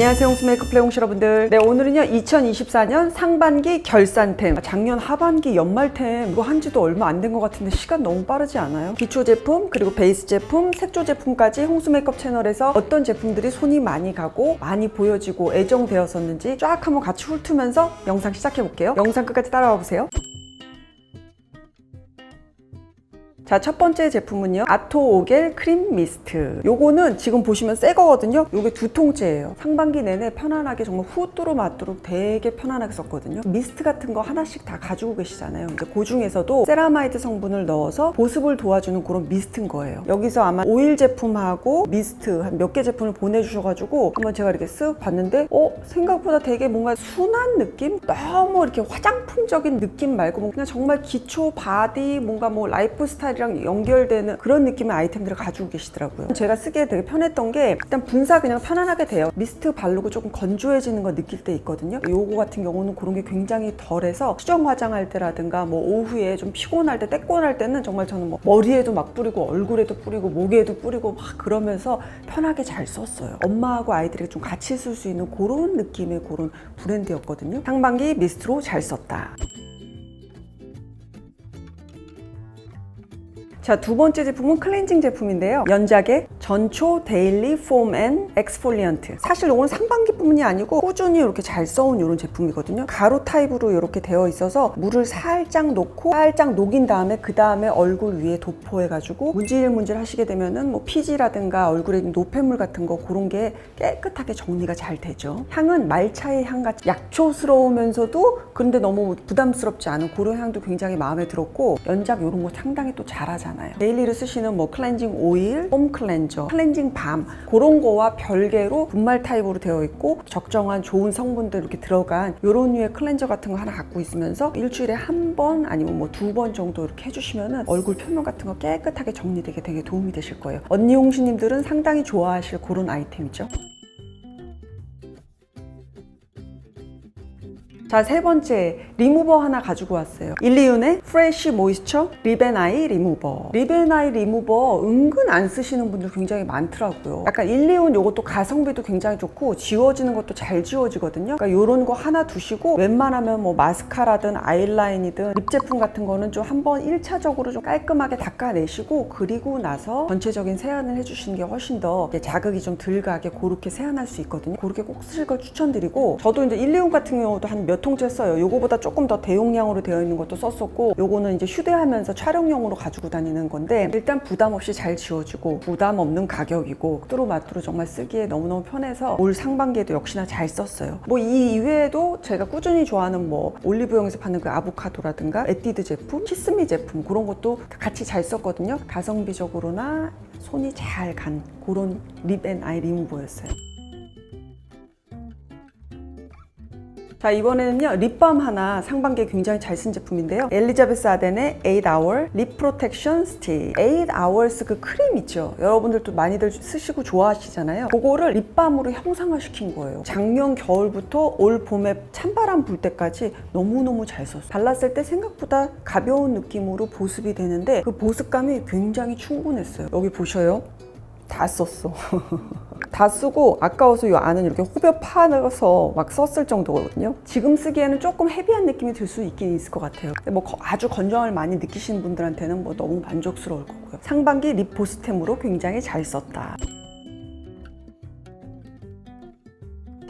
안녕하세요 홍수 메이크업 플레이홍 여러분들. 네 오늘은요 2024년 상반기 결산템 작년 하반기 연말템 이거 한지도 얼마 안 된 것 같은데 시간 너무 빠르지 않아요? 기초 제품 그리고 베이스 제품 색조 제품까지 홍수 메이크업 채널에서 어떤 제품들이 손이 많이 가고 많이 보여지고 애정되었었는지 쫙 한번 같이 훑으면서 영상 시작해 볼게요. 영상 끝까지 따라와 보세요 자, 첫 번째 제품은요. 아토오겔 크림 미스트. 요거는 지금 보시면 새 거거든요. 요게 두 통째예요. 상반기 내내 편안하게 정말 후뚜루 마뚜루 되게 편안하게 썼거든요. 미스트 같은 거 하나씩 다 가지고 계시잖아요. 이제 그 중에서도 세라마이드 성분을 넣어서 보습을 도와주는 그런 미스트인 거예요. 여기서 아마 오일 제품하고 미스트 한 몇 개 제품을 보내주셔가지고 한번 제가 이렇게 쓱 봤는데 어? 생각보다 되게 뭔가 순한 느낌? 너무 이렇게 화장품적인 느낌 말고 뭐 그냥 정말 기초 바디 뭔가 뭐 라이프 스타일 이랑 연결되는 그런 느낌의 아이템들을 가지고 계시더라고요. 제가 쓰기에 되게 편했던 게 일단 분사 그냥 편안하게 돼요. 미스트 바르고 조금 건조해지는 거 느낄 때 있거든요. 요거 같은 경우는 그런 게 굉장히 덜해서 수정 화장할 때라든가 뭐 오후에 좀 피곤할 때 떼곤할 때는 정말 저는 뭐 머리에도 막 뿌리고 얼굴에도 뿌리고 목에도 뿌리고 막 그러면서 편하게 잘 썼어요. 엄마하고 아이들이 좀 같이 쓸 수 있는 그런 느낌의 그런 브랜드였거든요. 상반기 미스트로 잘 썼다. 자, 두 번째 제품은 클렌징 제품인데요. 연작의 전초 데일리 폼 앤 엑스폴리언트. 사실 이건 상반기뿐만이 아니고 꾸준히 이렇게 잘 써온 이런 제품이거든요. 가루 타입으로 이렇게 되어 있어서 물을 살짝 놓고 살짝 녹인 다음에 그 다음에 얼굴 위에 도포해가지고 문질문질 하시게 되면은 뭐 피지라든가 얼굴에 있는 노폐물 같은 거 그런 게 깨끗하게 정리가 잘 되죠. 향은 말차의 향같이 약초스러우면서도 그런데 너무 부담스럽지 않은 그런 향도 굉장히 마음에 들었고 연작 이런 거 상당히 또 잘하잖아요. 데일리로 쓰시는 뭐 클렌징 오일, 폼 클렌저, 클렌징 밤 그런 거와 별개로 분말 타입으로 되어 있고 적정한 좋은 성분들 이렇게 들어간 이런 류의 클렌저 같은 거 하나 갖고 있으면서 일주일에 한 번 아니면 뭐 두 번 정도 이렇게 해주시면은 얼굴 표면 같은 거 깨끗하게 정리되게 되게 도움이 되실 거예요. 언니 홍시님들은 상당히 좋아하실 그런 아이템이죠. 자, 세 번째 리무버 하나 가지고 왔어요. 일리윤의 프레쉬 모이스처 립앤아이 리무버. 립앤아이 리무버 은근 안 쓰시는 분들 굉장히 많더라고요. 약간 일리윤 요것도 가성비도 굉장히 좋고 지워지는 것도 잘 지워지거든요. 그러니까 요런 거 하나 두시고 웬만하면 뭐 마스카라든 아이라인이든 립 제품 같은 거는 좀 한번 1차적으로 좀 깔끔하게 닦아내시고 그리고 나서 전체적인 세안을 해주시는 게 훨씬 더 자극이 좀 덜 가게 그렇게 세안할 수 있거든요. 그렇게 꼭 쓰실 걸 추천드리고 저도 이제 일리온 같은 경우도 한몇 통째 써요. 요거보다 조금 더 대용량으로 되어 있는 것도 썼었고 요거는 이제 휴대하면서 촬영용으로 가지고 다니는 건데 일단 부담 없이 잘 지워지고 부담 없는 가격이고 뚜루마뚜루 정말 쓰기에 너무너무 편해서 올 상반기에도 역시나 잘 썼어요. 뭐 이 이외에도 제가 꾸준히 좋아하는 뭐 올리브영에서 파는 그 아보카도라든가 에뛰드 제품, 키스미 제품 그런 것도 같이 잘 썼거든요. 가성비적으로나 손이 잘 간 그런 립 앤 아이 리무버였어요. 자 이번에는요 립밤 하나 상반기에 굉장히 잘 쓴 제품인데요. 엘리자베스 아덴의 8hour 립 프로텍션 스틱 8hours 그 크림 있죠? 여러분들도 많이들 쓰시고 좋아하시잖아요. 그거를 립밤으로 형상화시킨 거예요. 작년 겨울부터 올 봄에 찬바람 불 때까지 너무너무 잘 썼어요. 발랐을 때 생각보다 가벼운 느낌으로 보습이 되는데 그 보습감이 굉장히 충분했어요. 여기 보셔요 다 썼어 다 쓰고 아까워서 이 안은 이렇게 후벼 파서 막 썼을 정도거든요. 지금 쓰기에는 조금 헤비한 느낌이 들 수 있긴 있을 것 같아요. 뭐 거- 아주 건조함을 많이 느끼시는 분들한테는 뭐 너무 만족스러울 거고요. 상반기 립 보스템으로 굉장히 잘 썼다.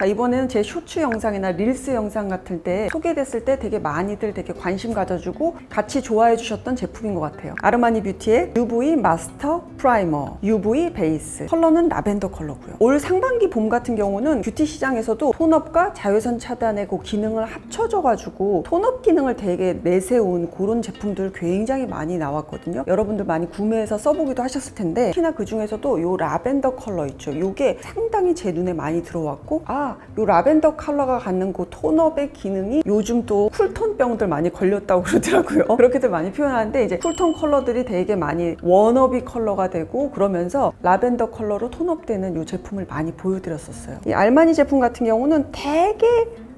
자, 이번에는 제 쇼츠 영상이나 릴스 영상 같은 때 소개됐을 때 되게 많이들 되게 관심 가져주고 같이 좋아해 주셨던 제품인 것 같아요. 아르마니 뷰티의 UV 마스터 프라이머, UV 베이스. 컬러는 라벤더 컬러고요. 올 상반기 봄 같은 경우는 뷰티 시장에서도 톤업과 자외선 차단의 그 기능을 합쳐져 가지고 톤업 기능을 되게 내세운 그런 제품들 굉장히 많이 나왔거든요. 여러분들 많이 구매해서 써보기도 하셨을 텐데 특히나 그 중에서도 이 라벤더 컬러 있죠. 이게 상당히 제 눈에 많이 들어왔고 아, 이 라벤더 컬러가 갖는 그 톤업의 기능이 요즘 또 쿨톤 병들 많이 걸렸다고 그러더라고요. 그렇게들 많이 표현하는데 이제 쿨톤 컬러들이 되게 많이 워너비 컬러가 되고 그러면서 라벤더 컬러로 톤업되는 이 제품을 많이 보여드렸었어요. 이 알마니 제품 같은 경우는 되게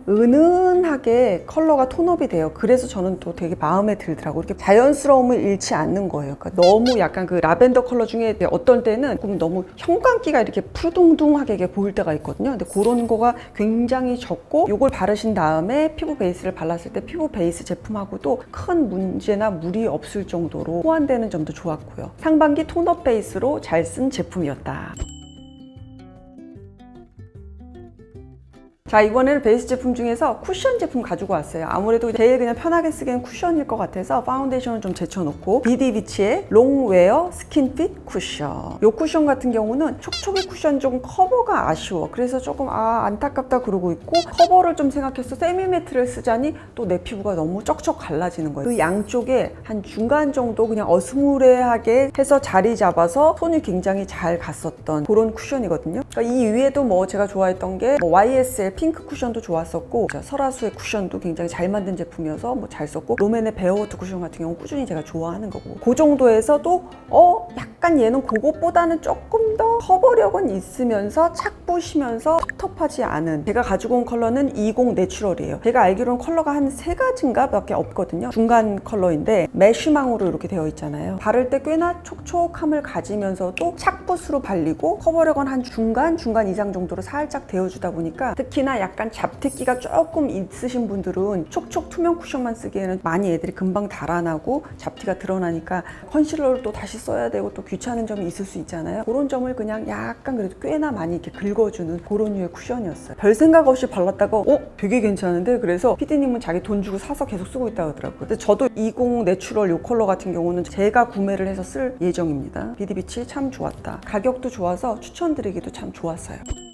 은은하게 컬러가 톤업이 돼요. 그래서 저는 또 되게 마음에 들더라고요. 이렇게 자연스러움을 잃지 않는 거예요. 그러니까 너무 약간 그 라벤더 컬러 중에 어떤 때는 조금 너무 형광기가 이렇게 푸둥둥하게 이렇게 보일 때가 있거든요. 근데 그런 거가 굉장히 적고 이걸 바르신 다음에 피부 베이스를 발랐을 때 피부 베이스 제품하고도 큰 문제나 무리 없을 정도로 호환되는 점도 좋았고요. 상반기 톤업 베이스로 잘 쓴 제품이었다. 자 이번에는 베이스 제품 중에서 쿠션 제품 가지고 왔어요. 아무래도 제일 그냥 편하게 쓰기엔 쿠션일 것 같아서 파운데이션을 좀 제쳐놓고 비디비치의 롱웨어 스킨핏 쿠션. 이 쿠션 같은 경우는 촉촉이 쿠션 조금 커버가 아쉬워. 그래서 조금 아 안타깝다 그러고 있고 커버를 좀 생각해서 세미매트를 쓰자니 또 내 피부가 너무 쩍쩍 갈라지는 거예요. 그 양쪽에 한 중간 정도 그냥 어스무레하게 해서 자리 잡아서 손이 굉장히 잘 갔었던 그런 쿠션이거든요. 그러니까 이 위에도 뭐 제가 좋아했던 게 뭐 YSL 핑크 쿠션도 좋았었고 자, 설화수의 쿠션도 굉장히 잘 만든 제품이어서 뭐 잘 썼고 롬앤의 베어워터 쿠션 같은 경우 꾸준히 제가 좋아하는 거고 그 정도에서도 어 약간 얘는 그것보다는 조금 더 커버력은 있으면서 착붙이면서 텁텁하지 않은 제가 가지고 온 컬러는 20 내추럴이에요. 제가 알기로는 컬러가 한 세 가지인가 밖에 없거든요. 중간 컬러인데 메쉬망으로 이렇게 되어 있잖아요. 바를 때 꽤나 촉촉함을 가지면서도 착붙으로 발리고 커버력은 한 중간 중간 이상 정도로 살짝 데워주다 보니까 특히나 약간 잡티기가 조금 있으신 분들은 촉촉 투명 쿠션만 쓰기에는 많이 애들이 금방 달아나고 잡티가 드러나니까 컨실러를 또 다시 써야 되고 또 귀찮은 점이 있을 수 있잖아요. 그런 점을 그냥 약간 그래도 꽤나 많이 이렇게 긁어주는 그런 류의 쿠션이었어요. 별 생각 없이 발랐다가 어? 되게 괜찮은데? 그래서 피디님은 자기 돈 주고 사서 계속 쓰고 있다고 하더라고요. 근데 저도 20 내추럴 요 컬러 같은 경우는 제가 구매를 해서 쓸 예정입니다. 비디비치 참 좋았다. 가격도 좋아서 추천드리기도 참 좋았어요.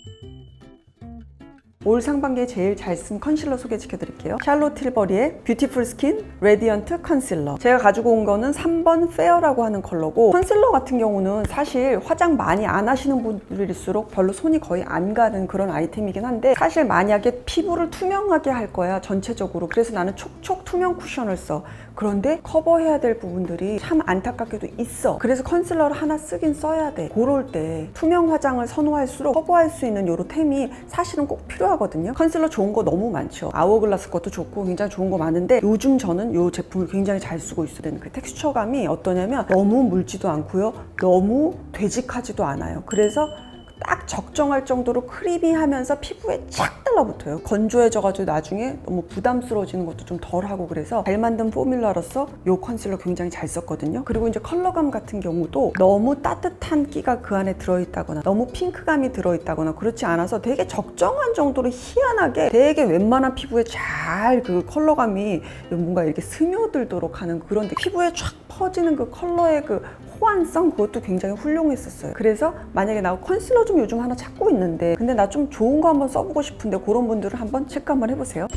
올 상반기에 제일 잘 쓴 컨실러 소개시켜 드릴게요. 샬롯 틸버리의 뷰티풀 스킨 레디언트 컨실러. 제가 가지고 온 거는 3번 페어라고 하는 컬러고 컨실러 같은 경우는 사실 화장 많이 안 하시는 분들일수록 별로 손이 거의 안 가는 그런 아이템이긴 한데 사실 만약에 피부를 투명하게 할 거야 전체적으로 그래서 나는 촉촉 투명 쿠션을 써. 그런데 커버해야 될 부분들이 참 안타깝게도 있어. 그래서 컨실러를 하나 쓰긴 써야 돼. 그럴 때 투명 화장을 선호할수록 커버할 수 있는 요로 템이 사실은 꼭 필요 하거든요. 컨실러 좋은 거 너무 많죠. 아워글라스 것도 좋고 굉장히 좋은 거 많은데 요즘 저는 요 제품을 굉장히 잘 쓰고 있어요. 그 텍스처감이 어떠냐면 너무 묽지도 않고요. 너무 되직하지도 않아요. 그래서 딱 적정할 정도로 크리미하면서 피부에 착 달라붙어요. 건조해져가지고 나중에 너무 부담스러워지는 것도 좀 덜하고 그래서 잘 만든 포뮬러로서 이 컨실러 굉장히 잘 썼거든요. 그리고 이제 컬러감 같은 경우도 너무 따뜻한 끼가 그 안에 들어있다거나 너무 핑크감이 들어있다거나 그렇지 않아서 되게 적정한 정도로 희한하게 되게 웬만한 피부에 잘 그 컬러감이 뭔가 이렇게 스며들도록 하는 그런 피부에 쫙 퍼지는 그 컬러의 그 호환성 그것도 굉장히 훌륭했었어요. 그래서 만약에 나 컨실러 좀 요즘 하나 찾고 있는데 근데 나 좀 좋은 거 한번 써보고 싶은데 그런 분들은 한번 체크 한번 해보세요.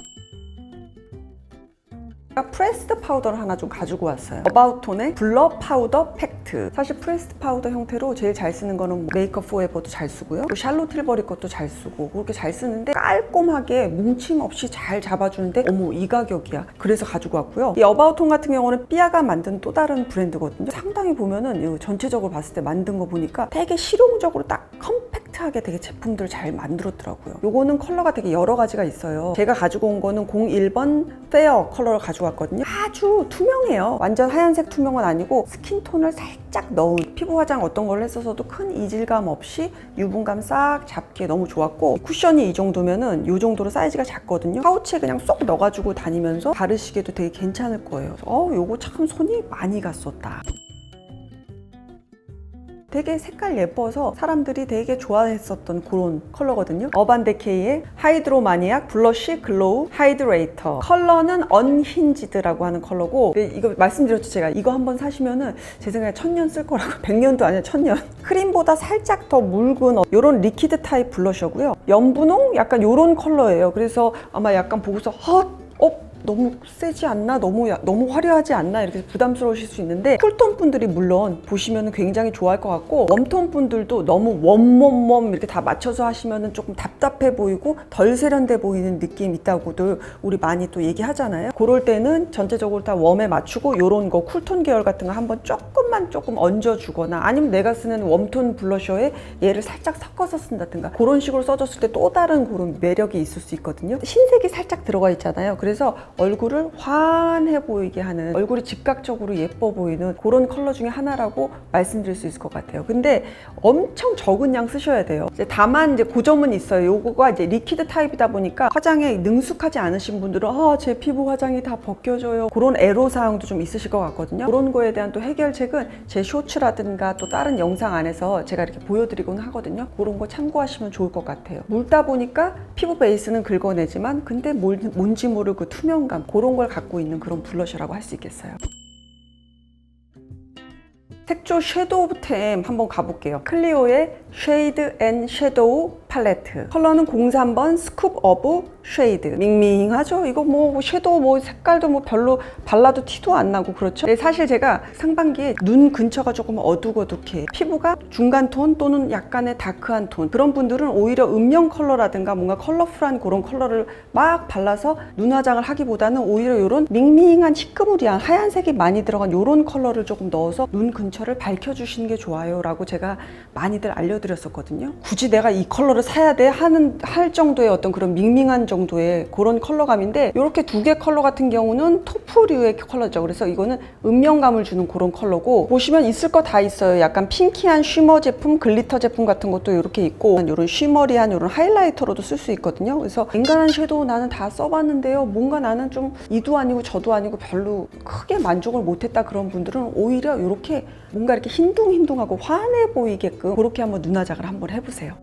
프레스드 파우더를 하나 좀 가지고 왔어요. 어바웃톤의 블러 파우더 팩트. 사실 프레스드 파우더 형태로 제일 잘 쓰는 거는 뭐 메이크업 포에버도 잘 쓰고요. 또 샬롯 틸버리 것도 잘 쓰고 그렇게 잘 쓰는데 깔끔하게 뭉침 없이 잘 잡아주는데 어머 이 가격이야. 그래서 가지고 왔고요. 이 어바웃톤 같은 경우는 삐아가 만든 또 다른 브랜드거든요. 상당히 보면은 이 전체적으로 봤을 때 만든 거 보니까 되게 실용적으로 딱 컴 팩트하게 되게 제품들을 잘 만들었더라고요. 요거는 컬러가 되게 여러 가지가 있어요. 제가 가지고 온 거는 01번 페어 컬러를 가지고 왔거든요. 아주 투명해요. 완전 하얀색 투명은 아니고 스킨톤을 살짝 넣은 피부 화장 어떤 걸 했어서도 큰 이질감 없이 유분감 싹 잡기에 너무 좋았고 쿠션이 이 정도면은 이 정도로 사이즈가 작거든요. 파우치에 그냥 쏙 넣어가지고 다니면서 바르시기도 되게 괜찮을 거예요. 어, 요거 참 손이 많이 갔었다. 되게 색깔 예뻐서 사람들이 되게 좋아했었던 그런 컬러거든요. 어반데케이의 하이드로마니악 블러쉬 글로우 하이드레이터 컬러는 언힌지드라고 하는 컬러고 근데 이거 말씀드렸죠 제가 이거 한번 사시면은 제 생각에 천년 쓸 거라고 100년도 아니야 천년 크림보다 살짝 더 묽은 이런 리퀴드 타입 블러셔고요. 연분홍 약간 이런 컬러예요. 그래서 아마 약간 보고서 헛 어? 너무 세지 않나? 너무 야- 너무 화려하지 않나? 이렇게 부담스러우실 수 있는데 쿨톤 분들이 물론 보시면 굉장히 좋아할 것 같고 웜톤 분들도 너무 웜웜웜 이렇게 다 맞춰서 하시면 조금 답답해 보이고 덜 세련돼 보이는 느낌 있다고들 우리 많이 또 얘기하잖아요. 그럴 때는 전체적으로 다 웜에 맞추고 요런 거 쿨톤 계열 같은 거 한번 조금만 조금 얹어주거나 아니면 내가 쓰는 웜톤 블러셔에 얘를 살짝 섞어서 쓴다든가 그런 식으로 써줬을 때 또 다른 그런 매력이 있을 수 있거든요. 흰색이 살짝 들어가 있잖아요. 그래서 얼굴을 환해 보이게 하는 얼굴이 즉각적으로 예뻐 보이는 그런 컬러 중에 하나라고 말씀드릴 수 있을 것 같아요. 근데 엄청 적은 양 쓰셔야 돼요. 이제 다만 이제 그 점은 있어요. 요거가 이제 리퀴드 타입이다 보니까 화장에 능숙하지 않으신 분들은 아, 제 피부 화장이 다 벗겨져요. 그런 애로 사항도 좀 있으실 것 같거든요. 그런 거에 대한 또 해결책은 제 쇼츠라든가 또 다른 영상 안에서 제가 이렇게 보여드리곤 하거든요. 그런 거 참고하시면 좋을 것 같아요. 물다 보니까 피부 베이스는 긁어내지만 근데 뭘- 뭔지 그 투명 감 그런 걸 갖고 있는 그런 블러셔라고 할 수 있겠어요. 색조 섀도우 템 한번 가볼게요. 클리오의 쉐이드 앤 섀도우 팔레트. 컬러는 03번 스쿱 어브 쉐이드. 밍밍하죠? 이거 뭐 섀도우 뭐 색깔도 뭐 별로 발라도 티도 안 나고 그렇죠? 네, 사실 제가 상반기에 눈 근처가 조금 어둑어둑해. 피부가 중간 톤 또는 약간의 다크한 톤. 그런 분들은 오히려 음영 컬러라든가 뭔가 컬러풀한 그런 컬러를 막 발라서 눈 화장을 하기보다는 오히려 이런 밍밍한 시커무리한 하얀색이 많이 들어간 이런 컬러를 조금 넣어서 눈 근처를 밝혀주시는 게 좋아요 라고 제가 많이들 알려드렸었거든요 굳이 내가 이 컬러를 사야 돼 하는 할 정도의 어떤 그런 밍밍한 정도의 그런 컬러감인데 이렇게 두 개 컬러 같은 경우는 토프류의 컬러죠. 그래서 이거는 음영감을 주는 그런 컬러고 보시면 있을 거 다 있어요. 약간 핑키한 쉬머 제품 글리터 제품 같은 것도 이렇게 있고 이런 쉬머리한 이런 하이라이터로도 쓸 수 있거든요. 그래서 인간한 섀도우 나는 다 써봤는데요. 뭔가 나는 좀 이도 아니고 저도 아니고 별로 크게 만족을 못했다 그런 분들은 오히려 이렇게 뭔가 이렇게 흰둥흰둥하고 환해 보이게끔 그렇게 한번 눈화장을 한번 해보세요.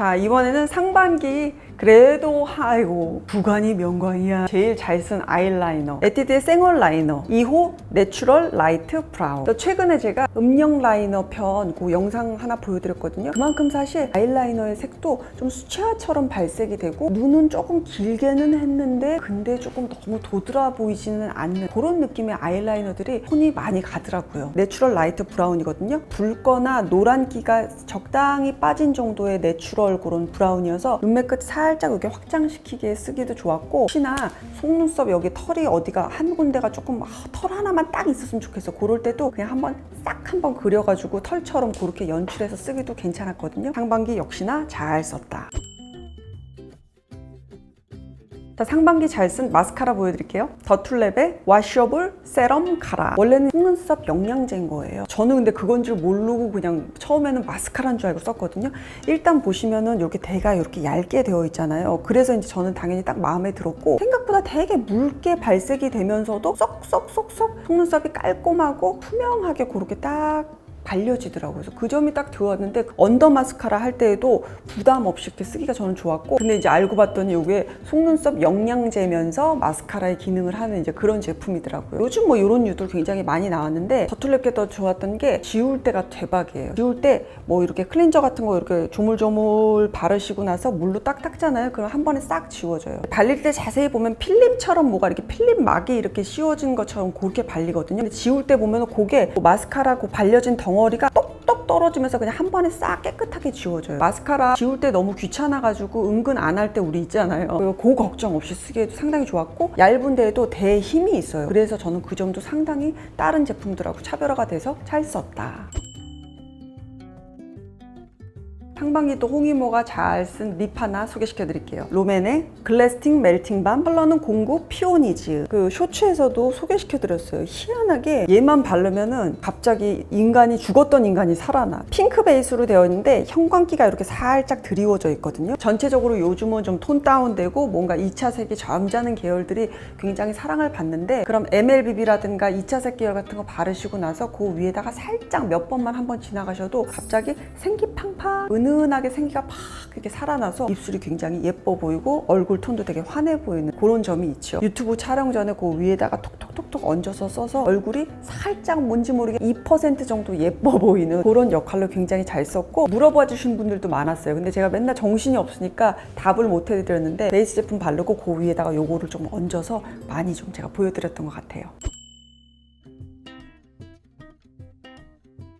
자 이번에는 상반기 그래도 아이고 구간이 명관이야. 제일 잘 쓴 아이라이너. 에뛰드의 생얼 라이너. 2호 내추럴 라이트 브라운. 또 최근에 제가 음영 라이너 편 그 영상 하나 보여드렸거든요. 그만큼 사실 아이라이너의 색도 좀 수채화처럼 발색이 되고 눈은 조금 길게는 했는데 근데 조금 너무 도드라 보이지는 않는 그런 느낌의 아이라이너들이 손이 많이 가더라고요. 내추럴 라이트 브라운이거든요. 붉거나 노란기가 적당히 빠진 정도의 내추럴 그런 브라운이어서 눈매 끝살 짝 이렇게 확장시키게 쓰기도 좋았고 혹시나 속눈썹 여기 털이 어디가 한 군데가 조금 아, 털 하나만 딱 있었으면 좋겠어. 그럴 때도 그냥 한번 싹 한번 그려가지고 털처럼 그렇게 연출해서 쓰기도 괜찮았거든요. 상반기 역시나 잘 썼다 자, 상반기 잘 쓴 마스카라 보여드릴게요. 더툴랩의 와셔블 세럼 카라. 원래는 속눈썹 영양제인 거예요. 저는 근데 그건 줄 모르고 그냥 처음에는 마스카라인 줄 알고 썼거든요. 일단 보시면은 이렇게 대가 이렇게 얇게 되어 있잖아요. 그래서 이제 저는 당연히 딱 마음에 들었고 생각보다 되게 묽게 발색이 되면서도 쏙쏙쏙쏙 속눈썹이 깔끔하고 투명하게 그렇게 딱 발려지더라고요. 그 점이 딱 좋았는데 언더 마스카라 할 때에도 부담 없이 이렇게 쓰기가 저는 좋았고 근데 이제 알고 봤더니 이게 속눈썹 영양제면서 마스카라의 기능을 하는 이제 그런 제품이더라고요. 요즘 뭐 이런 유들 굉장히 많이 나왔는데 더툴랩게 더 좋았던 게 지울 때가 대박이에요. 지울 때 뭐 이렇게 클렌저 같은 거 이렇게 조물조물 바르시고 나서 물로 딱 닦잖아요. 그럼 한 번에 싹 지워져요. 발릴 때 자세히 보면 필름처럼 뭐가 이렇게 필름 막이 이렇게 씌워진 것처럼 그렇게 발리거든요. 근데 지울 때 보면 그게 그 마스카라 그 발려진 덩 어리가 똑똑 떨어지면서 그냥 한 번에 싹 깨끗하게 지워져요. 마스카라 지울 때 너무 귀찮아가지고 은근 안 할 때 우리 있잖아요. 그그 걱정 없이 쓰기에도 상당히 좋았고 얇은 데에도 대 힘이 있어요. 그래서 저는 그 점도 상당히 다른 제품들하고 차별화가 돼서 잘 썼다. 상반기 또 홍이모가 잘 쓴 립 하나 소개시켜 드릴게요. 롬앤의 글래스틱 멜팅 밤 컬러는 공구 피오니즈 그 쇼츠에서도 소개시켜 드렸어요. 희한하게 얘만 바르면은 갑자기 인간이 죽었던 인간이 살아나. 핑크 베이스로 되어 있는데 형광기가 이렇게 살짝 드리워져 있거든요. 전체적으로 요즘은 좀 톤 다운되고 뭔가 2차 색이 점잖은 계열들이 굉장히 사랑을 받는데 그럼 MLBB라든가 2차 색 계열 같은 거 바르시고 나서 그 위에다가 살짝 몇 번만 한번 지나가셔도 갑자기 생기팡팡 은은 은은하게 생기가 팍 이렇게 살아나서 입술이 굉장히 예뻐 보이고 얼굴 톤도 되게 환해 보이는 그런 점이 있죠. 유튜브 촬영 전에 그 위에다가 톡톡톡톡 얹어서 써서 얼굴이 살짝 뭔지 모르게 2% 정도 예뻐 보이는 그런 역할로 굉장히 잘 썼고 물어봐 주신 분들도 많았어요. 근데 제가 맨날 정신이 없으니까 답을 못 해드렸는데 베이스 제품 바르고 그 위에다가 요거를 좀 얹어서 많이 좀 제가 보여드렸던 것 같아요.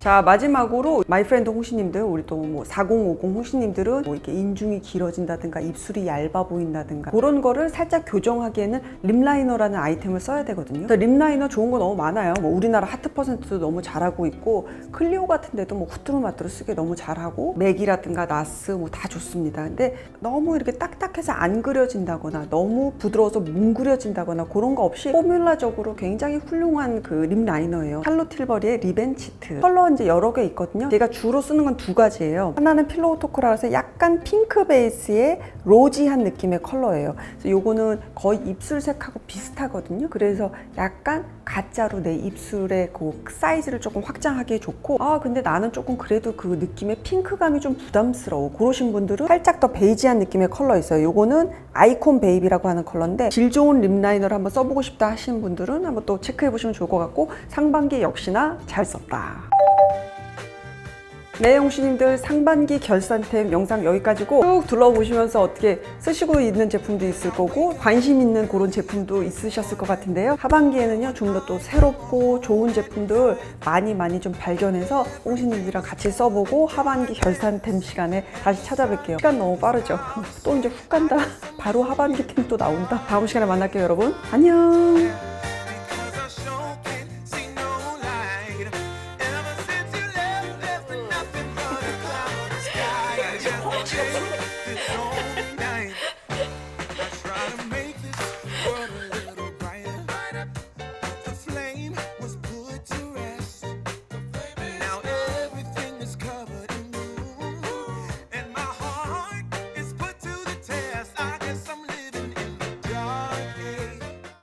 자 마지막으로 마이 프렌드 홍시님들 우리 또 뭐 4050 홍시님들은 뭐 이렇게 인중이 길어진다든가 입술이 얇아 보인다든가 그런 거를 살짝 교정하기에는 립라이너라는 아이템을 써야 되거든요. 그래서 립라이너 좋은 거 너무 많아요. 뭐 우리나라 하트 퍼센트도 너무 잘하고 있고 클리오 같은 데도 뭐 후뚜루마뚜루 쓰기 너무 잘하고 맥이라든가 나스 뭐 다 좋습니다. 근데 너무 이렇게 딱딱해서 안 그려진다거나 너무 부드러워서 뭉그려진다거나 그런 거 없이 포뮬라적으로 굉장히 훌륭한 그 립라이너예요. 샬로 tilbury의 립앤치트 컬러 이제 여러 개 있거든요. 제가 주로 쓰는 건 두 가지예요. 하나는 필로우 토크라서 약간 핑크 베이스의 로지한 느낌의 컬러예요. 그래서 요거는 거의 입술색하고 비슷하거든요. 그래서 약간 가짜로 내 입술의 그 사이즈를 조금 확장하기에 좋고 아 근데 나는 조금 그래도 그 느낌의 핑크감이 좀 부담스러워 그러신 분들은 살짝 더 베이지한 느낌의 컬러 있어요 요거는 아이콘 베이비라고 하는 컬러인데 질 좋은 립 라이너를 한번 써보고 싶다 하시는 분들은 한번 또 체크해 보시면 좋을 것 같고 상반기 역시나 잘 썼다 네, 홍시님들 상반기 결산템 영상 여기까지고 쭉 둘러보시면서 어떻게 쓰시고 있는 제품도 있을 거고 관심 있는 그런 제품도 있으셨을 것 같은데요. 하반기에는요 좀 더 또 새롭고 좋은 제품들 많이 많이 좀 발견해서 홍시님들이랑 같이 써보고 하반기 결산템 시간에 다시 찾아뵐게요. 시간 너무 빠르죠? 또 이제 훅 간다. 바로 하반기 템 또 나온다. 다음 시간에 만날게요, 여러분. 안녕.